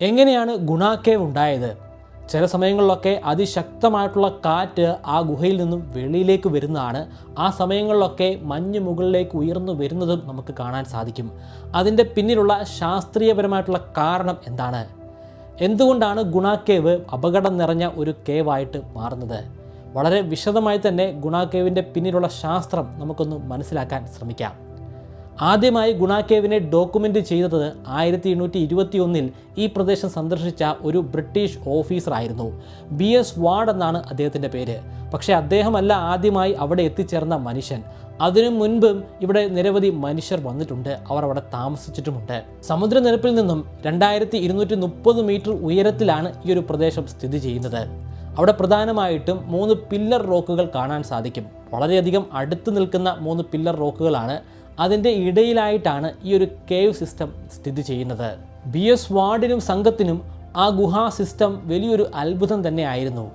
എങ്ങനെയാണ് ഗുണാക്കേവ് ഉണ്ടായത്? ചില സമയങ്ങളിലൊക്കെ അതിശക്തമായിട്ടുള്ള കാറ്റ് ആ ഗുഹയിൽ നിന്നും വെളിയിലേക്ക് വരുന്നതാണ്. ആ സമയങ്ങളിലൊക്കെ മഞ്ഞ് മുകളിലേക്ക് ഉയർന്നു വരുന്നതും നമുക്ക് കാണാൻ സാധിക്കും. അതിന്റെ പിന്നിലുള്ള ശാസ്ത്രീയപരമായിട്ടുള്ള കാരണം എന്താണ്? എന്തുകൊണ്ടാണ് ഗുണാക്കേവ് അപകടം നിറഞ്ഞ ഒരു കേവായിട്ട് മാറുന്നത്? വളരെ വിശദമായി തന്നെ ഗുണാക്കേവിന്റെ പിന്നിലുള്ള ശാസ്ത്രം നമുക്കൊന്ന് മനസ്സിലാക്കാൻ ശ്രമിക്കാം. ആദ്യമായി ഗുണാക്കേവിനെ ഡോക്യുമെന്റ് ചെയ്തത് ആയിരത്തി എണ്ണൂറ്റി ഇരുപത്തി ഒന്നിൽ ഈ പ്രദേശം സന്ദർശിച്ച ഒരു ബ്രിട്ടീഷ് ഓഫീസറായിരുന്നു ബി എസ് വാർഡ് എന്നാണ് അദ്ദേഹത്തിന്റെ പേര്. പക്ഷേ അദ്ദേഹമല്ല ആദ്യമായി അവിടെ എത്തിച്ചേർന്ന മനുഷ്യൻ. അതിനു മുൻപും ഇവിടെ നിരവധി മനുഷ്യർ വന്നിട്ടുണ്ട്. അവർ അവിടെ താമസിച്ചിട്ടുമുണ്ട്. സമുദ്രനിരപ്പിൽ നിന്നും രണ്ടായിരത്തി ഇരുന്നൂറ്റി മുപ്പത് മീറ്റർ ഉയരത്തിലാണ് ഈ ഒരു പ്രദേശം സ്ഥിതി ചെയ്യുന്നത്. അവിടെ പ്രധാനമായിട്ടും മൂന്ന് പില്ലർ റോക്കുകൾ കാണാൻ സാധിക്കും. വളരെയധികം അടുത്ത് നിൽക്കുന്ന മൂന്ന് പില്ലർ റോക്കുകളാണ് അതിന്റെ ഇടയിലായിട്ടാണ് ഈ ഒരു കേവ് സിസ്റ്റം സ്ഥിതി ചെയ്യുന്നത്. ബി എസ് വാർഡിനും സംഘത്തിനും ആ ഗുഹാ സിസ്റ്റം വലിയൊരു അത്ഭുതം തന്നെയായിരുന്നു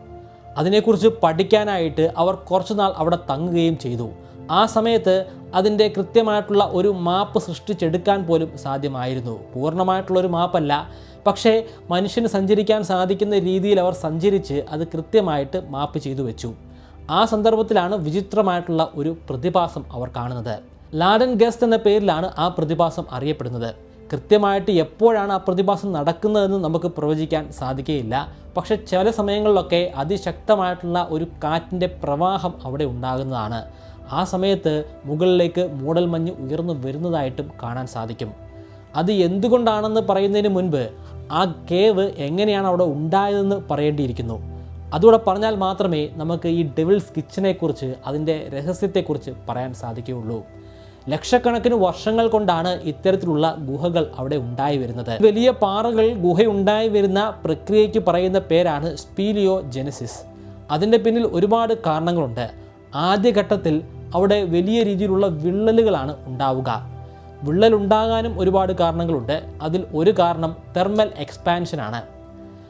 അതിനെക്കുറിച്ച് പഠിക്കാനായിട്ട് അവർ കുറച്ചുനാൾ അവിടെ തങ്ങുകയും ചെയ്തു. ആ സമയത്ത് അതിന്റെ കൃത്യമായിട്ടുള്ള ഒരു മാപ്പ് സൃഷ്ടിച്ചെടുക്കാൻ പോലും സാധ്യമായിരുന്നു. പൂർണമായിട്ടുള്ള ഒരു മാപ്പല്ല പക്ഷേ മനുഷ്യന് സഞ്ചരിക്കാൻ സാധിക്കുന്ന രീതിയിൽ അവർ സഞ്ചരിച്ച് അത് കൃത്യമായിട്ട് മാപ്പ് ചെയ്തു വെച്ചു. ആ സന്ദർഭത്തിലാണ് വിചിത്രമായിട്ടുള്ള ഒരു പ്രതിഭാസം അവർ കാണുന്നത്. ലാഡൻ ഗസ്റ്റ് എന്ന പേരിലാണ് ആ പ്രതിഭാസം അറിയപ്പെടുന്നത്. കൃത്യമായിട്ട് എപ്പോഴാണ് ആ പ്രതിഭാസം നടക്കുന്നതെന്ന് നമുക്ക് പ്രവചിക്കാൻ സാധിക്കുകയില്ല. പക്ഷെ ചില സമയങ്ങളിലൊക്കെ അതിശക്തമായിട്ടുള്ള ഒരു കാറ്റിന്റെ പ്രവാഹം അവിടെ ഉണ്ടാകുന്നതാണ്. ആ സമയത്ത് മുകളിലേക്ക് മൂടൽമഞ്ഞ് ഉയർന്നു വരുന്നതായിട്ടും കാണാൻ സാധിക്കും. അത് എന്തുകൊണ്ടാണെന്ന് പറയുന്നതിന് മുൻപ് ആ കേവ് എങ്ങനെയാണ് അവിടെ ഉണ്ടായതെന്ന് പറയേണ്ടിയിരിക്കുന്നു. അതുകൂടെ പറഞ്ഞാൽ മാത്രമേ നമുക്ക് ഈ ഡെവിൾസ് കിച്ചനെക്കുറിച്ച് അതിന്റെ രഹസ്യത്തെക്കുറിച്ച് പറയാൻ സാധിക്കുകയുള്ളൂ. ലക്ഷക്കണക്കിന് വർഷങ്ങൾ കൊണ്ടാണ് ഇത്തരത്തിലുള്ള ഗുഹകൾ അവിടെ ഉണ്ടായി വരുന്നത്. വലിയ പാറകൾ ഗുഹയുണ്ടായി വരുന്ന പ്രക്രിയയ്ക്ക് പറയുന്ന പേരാണ് സ്പീലിയോ ജെനസിസ് അതിന്റെ പിന്നിൽ ഒരുപാട് കാരണങ്ങളുണ്ട്. ആദ്യഘട്ടത്തിൽ അവിടെ വലിയ രീതിയിലുള്ള വിള്ളലുകളാണ് ഉണ്ടാവുക. വിള്ളലുണ്ടാകാനും ഒരുപാട് കാരണങ്ങളുണ്ട്. അതിൽ ഒരു കാരണം തെർമൽ എക്സ്പാൻഷനാണ്.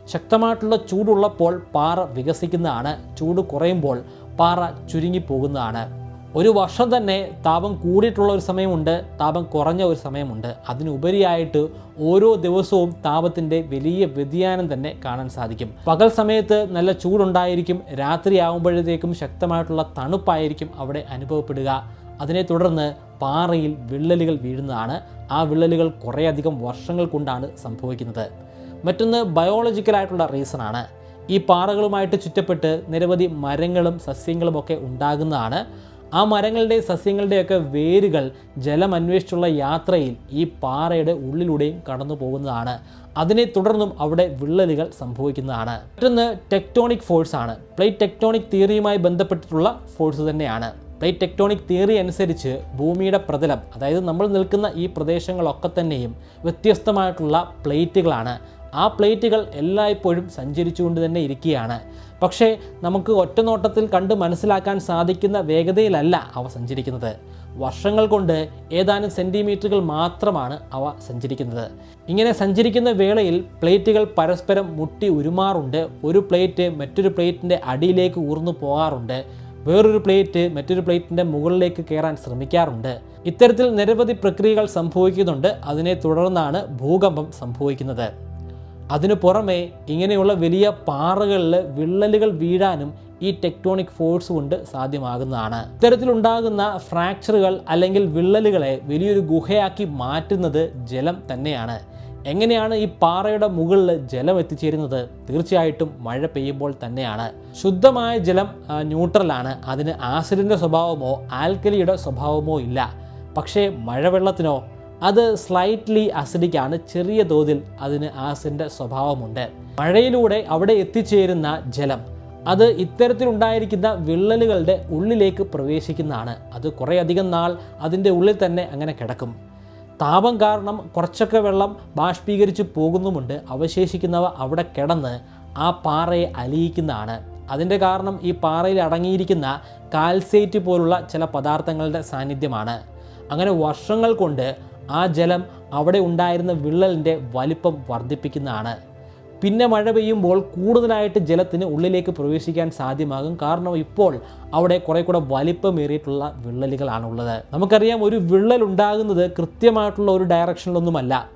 ശക്തമായിട്ടുള്ള ചൂടുള്ളപ്പോൾ പാറ വികസിക്കുന്നതാണ്. ചൂട് കുറയുമ്പോൾ പാറ ചുരുങ്ങിപ്പോകുന്നതാണ് ഒരു വർഷം തന്നെ താപം കൂടിയിട്ടുള്ള ഒരു സമയമുണ്ട് താപം കുറഞ്ഞ ഒരു സമയമുണ്ട്. അതിനുപരിയായിട്ട് ഓരോ ദിവസവും താപത്തിന്റെ വലിയ വ്യതിയാനം തന്നെ കാണാൻ സാധിക്കും. പകൽ സമയത്ത് നല്ല ചൂടുണ്ടായിരിക്കും രാത്രി രാത്രിയാകുമ്പോഴത്തേക്കും ശക്തമായിട്ടുള്ള തണുപ്പായിരിക്കും അവിടെ അനുഭവപ്പെടുക. അതിനെ തുടർന്ന് പാറയിൽ വിള്ളലുകൾ വീഴുന്നതാണ്. ആ വിള്ളലുകൾ കുറേയധികം വർഷങ്ങൾ കൊണ്ടാണ് സംഭവിക്കുന്നത്. മറ്റൊന്ന് ബയോളജിക്കലായിട്ടുള്ള റീസണാണ് ഈ പാറകളുമായിട്ട് ചുറ്റപ്പെട്ട് നിരവധി മരങ്ങളും സസ്യങ്ങളും ഒക്കെ ഉണ്ടാകുന്നതാണ്. ആ മരങ്ങളുടെ സസ്യങ്ങളുടെയൊക്കെ വേരുകൾ ജലം അന്വേഷിച്ചുള്ള യാത്രയിൽ ഈ പാറയുടെ ഉള്ളിലൂടെയും കടന്നു പോകുന്നതാണ്. അതിനെ തുടർന്നും അവിടെ വിള്ളലുകൾ സംഭവിക്കുന്നതാണ്. മറ്റൊന്ന് ടെക്ടോണിക് ഫോഴ്സ് ആണ്. പ്ലേറ്റ് ടെക്ടോണിക് തിയറിയുമായി ബന്ധപ്പെട്ടിട്ടുള്ള ഫോഴ്സ് തന്നെയാണ്. പ്ലേറ്റ് ടെക്ടോണിക് തിയറി അനുസരിച്ച് ഭൂമിയുടെ പ്രതലം അതായത് നമ്മൾ നിൽക്കുന്ന ഈ പ്രദേശങ്ങളൊക്കെ തന്നെയും വ്യത്യസ്തമായിട്ടുള്ള പ്ലേറ്റുകളാണ്. ആ പ്ലേറ്റുകൾ എല്ലായ്പ്പോഴും സഞ്ചരിച്ചുകൊണ്ട് തന്നെ ഇരിക്കുകയാണ്. പക്ഷേ നമുക്ക് ഒറ്റനോട്ടത്തിൽ കണ്ട് മനസ്സിലാക്കാൻ സാധിക്കുന്ന വേഗതയിലല്ല അവ സഞ്ചരിക്കുന്നത്. വർഷങ്ങൾ കൊണ്ട് ഏതാനും സെന്റിമീറ്ററുകൾ മാത്രമാണ് അവ സഞ്ചരിക്കുന്നത്. ഇങ്ങനെ സഞ്ചരിക്കുന്ന വേളയിൽ പ്ലേറ്റുകൾ പരസ്പരം മുട്ടി ഉരുമാറുണ്ട്. ഒരു പ്ലേറ്റ് മറ്റൊരു പ്ലേറ്റിന്റെ അടിയിലേക്ക് ഊർന്നു പോകാറുണ്ട്. വേറൊരു പ്ലേറ്റ് മറ്റൊരു പ്ലേറ്റിന്റെ മുകളിലേക്ക് കയറാൻ ശ്രമിക്കാറുണ്ട്. ഇത്തരത്തിൽ നിരവധി പ്രക്രിയകൾ സംഭവിക്കുന്നുണ്ട്. അതിനെ തുടർന്നാണ് ഭൂകമ്പം സംഭവിക്കുന്നത്. അതിനു പുറമെ ഇങ്ങനെയുള്ള വലിയ പാറകളിൽ വിള്ളലുകൾ വീഴാനും ഈ ടെക്ടോണിക് ഫോഴ്സ് കൊണ്ട് സാധ്യമാകുന്നതാണ്. ഇത്തരത്തിലുണ്ടാകുന്ന ഫ്രാക്ചറുകൾ അല്ലെങ്കിൽ വിള്ളലുകളെ വലിയൊരു ഗുഹയാക്കി മാറ്റുന്നത് ജലം തന്നെയാണ്. എങ്ങനെയാണ് ഈ പാറയുടെ മുകളിൽ ജലം എത്തിച്ചേരുന്നത്? തീർച്ചയായിട്ടും മഴ പെയ്യുമ്പോൾ തന്നെയാണ്. ശുദ്ധമായ ജലം ന്യൂട്രലാണ് അതിന് ആസിഡിന്റെ സ്വഭാവമോ ആൽക്കലിയുടെ സ്വഭാവമോ ഇല്ല. പക്ഷേ മഴവെള്ളത്തിനോ അത് സ്ലൈറ്റ്ലി അസിഡിക്കാണ് ചെറിയ തോതിൽ അതിന് ആസിഡിന്റെ സ്വഭാവമുണ്ട്. മഴയിലൂടെ അവിടെ എത്തിച്ചേരുന്ന ജലം അത് ഇത്തരത്തിലുണ്ടായിരിക്കുന്ന വിള്ളലുകളുടെ ഉള്ളിലേക്ക് പ്രവേശിക്കുന്നതാണ്. അത് കുറേയധികം നാൾ അതിന്റെ ഉള്ളിൽ തന്നെ അങ്ങനെ കിടക്കും. താപം കാരണം കുറച്ചൊക്കെ വെള്ളം ബാഷ്പീകരിച്ച് പോകുന്നുമുണ്ട്. അവശേഷിക്കുന്നവ അവിടെ കിടന്ന് ആ പാറയെ അലിയിക്കുന്നതാണ്. അതിന്റെ കാരണം ഈ പാറയിൽ അടങ്ങിയിരിക്കുന്ന കാൽസൈറ്റ് പോലുള്ള ചില പദാർത്ഥങ്ങളുടെ സാന്നിധ്യമാണ്. അങ്ങനെ വർഷങ്ങൾ കൊണ്ട് ആ ജലം അവിടെ ഉണ്ടായിരുന്ന വിള്ളലിന്റെ വലിപ്പം വർദ്ധിപ്പിക്കുന്നതാണ്. പിന്നെ മഴ പെയ്യുമ്പോൾ കൂടുതലായിട്ട് ജലത്തിന് ഉള്ളിലേക്ക് പ്രവേശിക്കാൻ സാധ്യമാകും. കാരണം ഇപ്പോൾ അവിടെ കുറേ കൂടെ വലിപ്പമേറിയിട്ടുള്ള വിള്ളലുകളാണുള്ളത്. നമുക്കറിയാം ഒരു വിള്ളൽ ഉണ്ടാകുന്നത് കൃത്യമായിട്ടുള്ള ഒരു ഡയറക്ഷനിലൊന്നുമല്ല.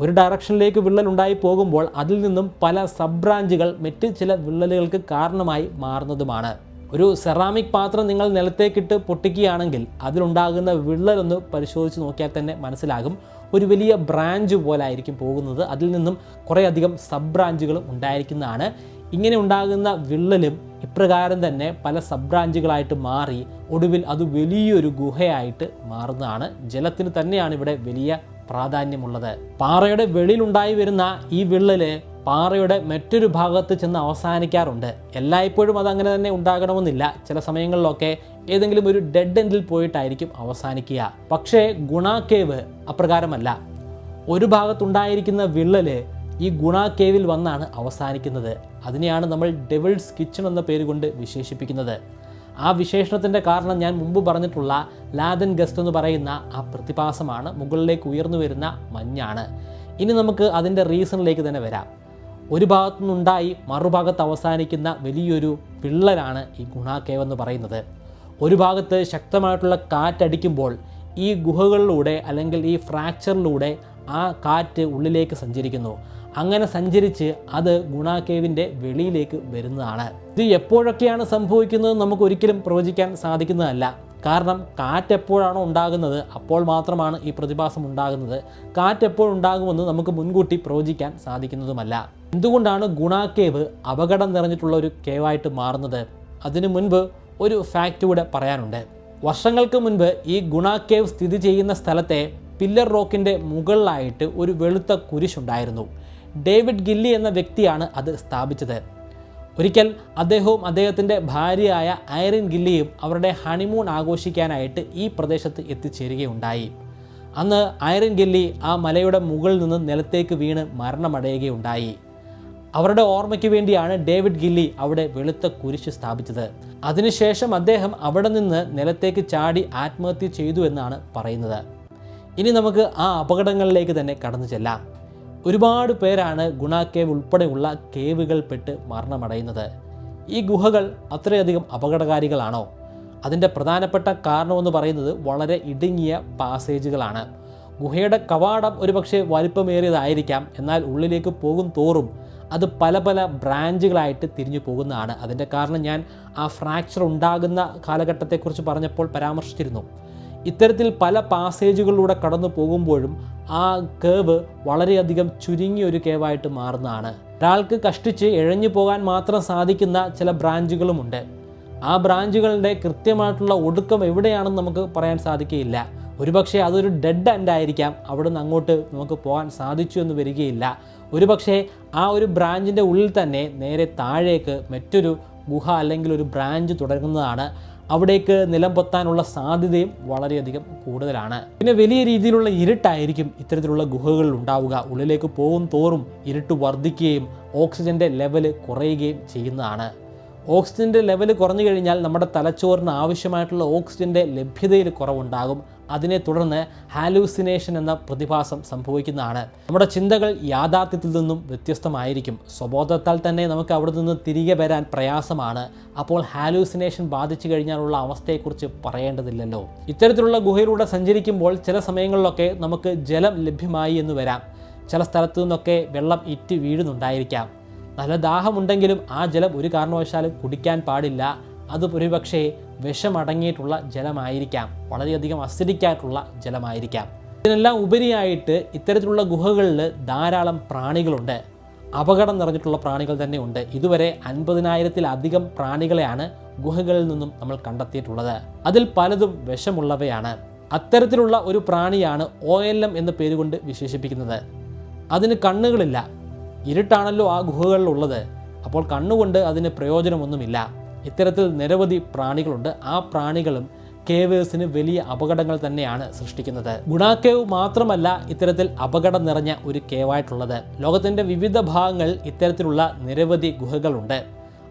ഒരു ഡയറക്ഷനിലേക്ക് വിള്ളൽ ഉണ്ടായി പോകുമ്പോൾ അതിൽ നിന്നും പല സബ് ബ്രാഞ്ചുകൾ മറ്റ് ചില വിള്ളലുകൾക്ക് കാരണമായി മാറുന്നതുമാണ്. ഒരു സെറാമിക് പാത്രം നിങ്ങൾ നിലത്തേക്കിട്ട് പൊട്ടിക്കുകയാണെങ്കിൽ അതിലുണ്ടാകുന്ന വിള്ളലൊന്ന് പരിശോധിച്ച് നോക്കിയാൽ തന്നെ മനസ്സിലാകും. ഒരു വലിയ ബ്രാഞ്ച് പോലെ ആയിരിക്കും പോകുന്നത്. അതിൽ നിന്നും കുറേയധികം സബ് ബ്രാഞ്ചുകളും ഉണ്ടായിരിക്കുന്നതാണ്. ഇങ്ങനെ ഉണ്ടാകുന്ന വിള്ളലും ഇപ്രകാരം തന്നെ പല സബ് ബ്രാഞ്ചുകളായിട്ട് മാറി ഒടുവിൽ അത് വലിയൊരു ഗുഹയായിട്ട് മാറുന്നതാണ്. ജലത്തിന് തന്നെയാണ് ഇവിടെ വലിയ പ്രാധാന്യമുള്ളത്. പാറയുടെ വെളിയിലുണ്ടായി വരുന്ന ഈ വിള്ളൽ പാറയുടെ മറ്റൊരു ഭാഗത്ത് ചെന്ന് അവസാനിക്കാറുണ്ട്. എല്ലായ്പ്പോഴും അത് അങ്ങനെ തന്നെ ഉണ്ടാകണമെന്നില്ല. ചില സമയങ്ങളിലൊക്കെ ഏതെങ്കിലും ഒരു ഡെഡ് എൻഡിൽ പോയിട്ടായിരിക്കും അവസാനിക്കുക. പക്ഷേ ഗുണാക്കേവ് അപ്രകാരമല്ല. ഒരു ഭാഗത്തുണ്ടായിരിക്കുന്ന വിള്ളൽ ഈ ഗുണ കേവിൽ വന്നാണ് അവസാനിക്കുന്നത്. അതിനെയാണ് നമ്മൾ ഡെവിൾസ് കിച്ചൺ എന്ന പേര് കൊണ്ട് വിശേഷിപ്പിക്കുന്നത്. ആ വിശേഷണത്തിന്റെ കാരണം ഞാൻ മുമ്പ് പറഞ്ഞിട്ടുള്ള ലാദൻ ഗസ്റ്റ് എന്ന് പറയുന്ന ആ പ്രതിഭാസമാണ് മുകളിലേക്ക് ഉയർന്നു വരുന്ന മഞ്ഞാണ്. ഇനി നമുക്ക് അതിന്റെ റീസണിലേക്ക് തന്നെ വരാം. ഒരു ഭാഗത്തു നിന്നുണ്ടായി മറുഭാഗത്ത് അവസാനിക്കുന്ന വലിയൊരു വിള്ളലാണ് ഈ ഗുണാക്കേവ് എന്ന് പറയുന്നത്. ഒരു ഭാഗത്ത് ശക്തമായിട്ടുള്ള കാറ്റടിക്കുമ്പോൾ ഈ ഗുഹകളിലൂടെ അല്ലെങ്കിൽ ഈ ഫ്രാക്ചറിലൂടെ ആ കാറ്റ് ഉള്ളിലേക്ക് സഞ്ചരിക്കുന്നു. അങ്ങനെ സഞ്ചരിച്ച് അത് ഗുണാക്കേവിന്റെ വെളിയിലേക്ക് വരുന്നതാണ്. ഇത് എപ്പോഴൊക്കെയാണ് സംഭവിക്കുന്നത് നമുക്ക് ഒരിക്കലും പ്രവചിക്കാൻ സാധിക്കുന്നതല്ല. കാരണം കാറ്റ് എപ്പോഴാണോ ഉണ്ടാകുന്നത് അപ്പോൾ മാത്രമാണ് ഈ പ്രതിഭാസം ഉണ്ടാകുന്നത്. കാറ്റ് എപ്പോഴുണ്ടാകുമെന്ന് നമുക്ക് മുൻകൂട്ടി പ്രവചിക്കാൻ സാധിക്കുന്നതുമല്ല. എന്തുകൊണ്ടാണ് ഗുണാക്കേവ് അപകടം നിറഞ്ഞിട്ടുള്ള ഒരു കേവായിട്ട് മാറുന്നത്? അതിനു മുൻപ് ഒരു ഫാക്റ്റ് കൂടെ പറയാനുണ്ട്. വർഷങ്ങൾക്ക് മുൻപ് ഈ ഗുണാക്കേവ് കേവ് സ്ഥിതി ചെയ്യുന്ന സ്ഥലത്തെ പില്ലർ റോക്കിന്റെ മുകളിലായിട്ട് ഒരു വെളുത്ത കുരിശുണ്ടായിരുന്നു. ഡേവിഡ് ഗില്ലി എന്ന വ്യക്തിയാണ് അത് സ്ഥാപിച്ചത്. ഒരിക്കൽ അദ്ദേഹവും അദ്ദേഹത്തിന്റെ ഭാര്യയായ ഐറിൻ ഗില്ലിയും അവരുടെ ഹണിമൂൺ ആഘോഷിക്കാനായിട്ട് ഈ പ്രദേശത്ത് എത്തിച്ചേരുകയുണ്ടായി. അന്ന് ഐറിൻ ഗില്ലി ആ മലയുടെ മുകളിൽ നിന്ന് നിലത്തേക്ക് വീണ് മരണമടയുകയുണ്ടായി. അവരുടെ ഓർമ്മയ്ക്ക് വേണ്ടിയാണ് ഡേവിഡ് ഗില്ലി അവിടെ വെളുത്ത കുരിശ് സ്ഥാപിച്ചത്. അതിനുശേഷം അദ്ദേഹം അവിടെ നിന്ന് നിലത്തേക്ക് ചാടി ആത്മഹത്യ ചെയ്തു എന്നാണ് പറയുന്നത്. ഇനി നമുക്ക് ആ അപകടങ്ങളിലേക്ക് തന്നെ കടന്നു ചെല്ലാം. ഒരുപാട് പേരാണ് ഗുണ കേവ് ഉൾപ്പെടെയുള്ള കേവുകൾ പെട്ട് മരണമടയുന്നത്. ഈ ഗുഹകൾ അത്രയധികം അപകടകാരികളാണോ? അതിന്റെ പ്രധാനപ്പെട്ട കാരണമെന്ന് പറയുന്നത് വളരെ ഇടുങ്ങിയ പാസേജുകളാണ്. ഗുഹയുടെ കവാടം ഒരുപക്ഷെ വലിപ്പമേറിയതായിരിക്കാം എന്നാൽ ഉള്ളിലേക്ക് പോകും തോറും അത് പല പല ബ്രാഞ്ചുകളായിട്ട് തിരിഞ്ഞു പോകുന്നതാണ്. അതിന്റെ കാരണം ഞാൻ ആ ഫ്രാക്ചർ ഉണ്ടാകുന്ന കാലഘട്ടത്തെക്കുറിച്ച് പറഞ്ഞപ്പോൾ പരാമർശിച്ചിരുന്നു. ഇത്തരത്തിൽ പല പാസേജുകളിലൂടെ കടന്നു പോകുമ്പോഴും ആ കേവ് വളരെയധികം ചുരുങ്ങിയ ഒരു കേവായിട്ട് മാറുന്നതാണ്. ഒരാൾക്ക് കഷ്ടിച്ച് ഇഴഞ്ഞു പോകാൻ മാത്രം സാധിക്കുന്ന ചില ബ്രാഞ്ചുകളുമുണ്ട്. ആ ബ്രാഞ്ചുകളുടെ കൃത്യമായിട്ടുള്ള ഒടുക്കം എവിടെയാണെന്ന് നമുക്ക് പറയാൻ സാധിക്കുകയില്ല. ഒരുപക്ഷെ അതൊരു ഡെഡ് എൻഡ് ആയിരിക്കാം. അവിടെ നിന്ന് അങ്ങോട്ട് നമുക്ക് പോകാൻ സാധിച്ചു എന്ന് വരികയില്ല. ഒരുപക്ഷെ ആ ഒരു ബ്രാഞ്ചിന്റെ ഉള്ളിൽ തന്നെ നേരെ താഴേക്ക് മറ്റൊരു ഗുഹ അല്ലെങ്കിൽ ഒരു ബ്രാഞ്ച് തുടങ്ങുന്നതാണ്. അവിടേക്ക് നിലം പൊത്താനുള്ള സാധ്യതയും വളരെയധികം കൂടുതലാണ്. പിന്നെ വലിയ രീതിയിലുള്ള ഇരുട്ടായിരിക്കും ഇത്തരത്തിലുള്ള ഗുഹകളിൽ ഉണ്ടാവുക. ഉള്ളിലേക്ക് പോകും തോറും ഇരുട്ട് വർദ്ധിക്കുകയും ഓക്സിജന്റെ ലെവൽ കുറയുകയും ചെയ്യുന്നതാണ്. ഓക്സിജന്റെ ലെവൽ കുറഞ്ഞു കഴിഞ്ഞാൽ നമ്മുടെ തലച്ചോറിന് ആവശ്യമായിട്ടുള്ള ഓക്സിജന്റെ ലഭ്യതയിൽ കുറവുണ്ടാകും. അതിനെ തുടർന്ന് ഹാലൂസിനേഷൻ എന്ന പ്രതിഭാസം സംഭവിക്കുന്നതാണ്. നമ്മുടെ ചിന്തകൾ യാഥാർത്ഥ്യത്തിൽ നിന്നും വ്യത്യസ്തമായിരിക്കും. സ്വബോധത്താൽ തന്നെ നമുക്ക് അവിടെ നിന്ന് തിരികെ വരാൻ പ്രയാസമാണ്. അപ്പോൾ ഹാലൂസിനേഷൻ ബാധിച്ചു കഴിഞ്ഞാലുള്ള അവസ്ഥയെക്കുറിച്ച് പറയേണ്ടതില്ലല്ലോ. ഇത്തരത്തിലുള്ള ഗുഹയിലൂടെ സഞ്ചരിക്കുമ്പോൾ ചില സമയങ്ങളിലൊക്കെ നമുക്ക് ജലം ലഭ്യമായി എന്ന് വരാം. ചില സ്ഥലത്തു നിന്നൊക്കെ വെള്ളം ഇറ്റ് വീഴുന്നുണ്ടായിരിക്കാം. നല്ല ദാഹമുണ്ടെങ്കിലും ആ ജലം ഒരു കാരണവശാലും കുടിക്കാൻ പാടില്ല. അത് ഒരുപക്ഷെ വിഷമടങ്ങിയിട്ടുള്ള ജലമായിരിക്കാം. വളരെയധികം അസിഡിക്കായിട്ടുള്ള ജലമായിരിക്കാം. ഇതിനെല്ലാം ഉപരിയായിട്ട് ഇത്തരത്തിലുള്ള ഗുഹകളിൽ ധാരാളം പ്രാണികളുണ്ട്. അപകടം നിറഞ്ഞിട്ടുള്ള പ്രാണികൾ തന്നെ ഉണ്ട് ഇതുവരെ അൻപതിനായിരത്തിലധികം പ്രാണികളെയാണ് ഗുഹകളിൽ നിന്നും നമ്മൾ കണ്ടെത്തിയിട്ടുള്ളത്. അതിൽ പലതും വിഷമുള്ളവയാണ്. അത്തരത്തിലുള്ള ഒരു പ്രാണിയാണ് ഒ എൽ എം എന്ന പേരുകൊണ്ട് വിശേഷിപ്പിക്കുന്നത്. അതിന് കണ്ണുകളില്ല. ഇരുട്ടാണല്ലോ ആ ഗുഹകളിലുള്ളത് അപ്പോൾ കണ്ണുകൊണ്ട് അതിന് പ്രയോജനമൊന്നുമില്ല. ഇത്തരത്തിൽ നിരവധി പ്രാണികളുണ്ട്. ആ പ്രാണികളും കേവേഴ്സിന് വലിയ അപകടങ്ങൾ തന്നെയാണ് സൃഷ്ടിക്കുന്നത്. ഗുണാക്കേവ് മാത്രമല്ല ഇത്തരത്തിൽ അപകടം നിറഞ്ഞ ഒരു കേവായിട്ടുള്ളത്. ലോകത്തിന്റെ വിവിധ ഭാഗങ്ങൾ ഇത്തരത്തിലുള്ള നിരവധി ഗുഹകളുണ്ട്.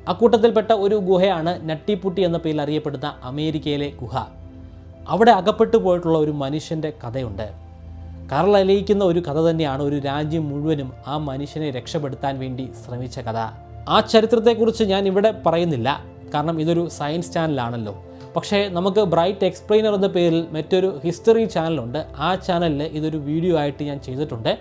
അക്കൂട്ടത്തിൽപ്പെട്ട ഒരു ഗുഹയാണ് നട്ടിപ്പുട്ടി എന്ന പേരിൽ അറിയപ്പെടുന്ന അമേരിക്കയിലെ ഗുഹ. അവിടെ അകപ്പെട്ടു പോയിട്ടുള്ള ഒരു മനുഷ്യന്റെ കഥയുണ്ട്. കരളലിയിക്കുന്ന ഒരു കഥ തന്നെയാണ് ഒരു രാജ്യം മുഴുവനും ആ മനുഷ്യനെ രക്ഷപ്പെടുത്താൻ വേണ്ടി ശ്രമിച്ച കഥ. ആ ചരിത്രത്തെക്കുറിച്ച് ഞാൻ ഇവിടെ പറയുന്നില്ല. കാരണം ഇതൊരു സയൻസ് ചാനലാണല്ലോ പക്ഷേ നമുക്ക് ബ്രൈറ്റ് എക്സ്പ്ലെയിനർ എന്ന പേരിൽ മറ്റൊരു ഹിസ്റ്ററി ചാനലുണ്ട് ആ ചാനലിൽ ഇതൊരു വീഡിയോ ആയിട്ട് ഞാൻ ചെയ്തിട്ടുണ്ട്.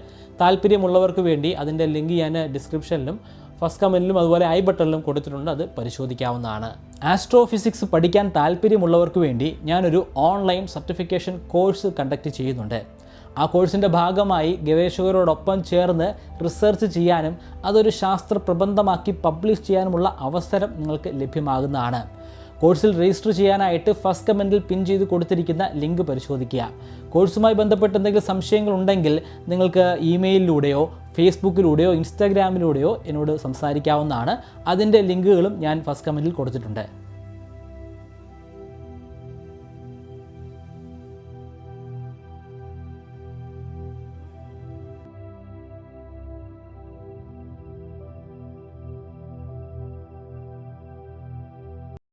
താല്പര്യമുള്ളവർക്ക് വേണ്ടി അതിന്റെ ലിങ്ക് ഞാൻ ഡിസ്ക്രിപ്ഷനിലും ഫസ്റ്റ് കമന്റിലും അതുപോലെ ഐ ബട്ടണിലും കൊടുത്തിട്ടുണ്ട്. അത് പരിശോധിക്കാവുന്നതാണ്. ആസ്ട്രോഫിസിക്സ് പഠിക്കാൻ താല്പര്യമുള്ളവർക്ക് വേണ്ടി ഞാനൊരു ഓൺലൈൻ സർട്ടിഫിക്കേഷൻ കോഴ്സ് കണ്ടക്ട് ചെയ്യുന്നുണ്ട്. ആ കോഴ്സിന്റെ ഭാഗമായി ഗവേഷകരോടൊപ്പം ചേർന്ന് റിസർച്ച് ചെയ്യാനും അതൊരു ശാസ്ത്ര പ്രബന്ധമാക്കി പബ്ലിഷ് ചെയ്യാനുമുള്ള അവസരം നിങ്ങൾക്ക് ലഭ്യമാകുന്നതാണ്. കോഴ്സിൽ രജിസ്റ്റർ ചെയ്യാനായിട്ട് ഫസ്റ്റ് കമന്റിൽ പിൻ ചെയ്ത് കൊടുത്തിരിക്കുന്ന ലിങ്ക് പരിശോധിക്കുക. കോഴ്സുമായി ബന്ധപ്പെട്ട് എന്തെങ്കിലും സംശയങ്ങൾ ഉണ്ടെങ്കിൽ നിങ്ങൾക്ക് ഇമെയിലിലൂടെയോ ഫേസ്ബുക്കിലൂടെയോ ഇൻസ്റ്റാഗ്രാമിലൂടെയോ എന്നോട് സംസാരിക്കാവുന്നതാണ്. അതിന്റെ ലിങ്കുകളും ഞാൻ ഫസ്റ്റ് കമന്റിൽ കൊടുത്തിട്ടുണ്ട്.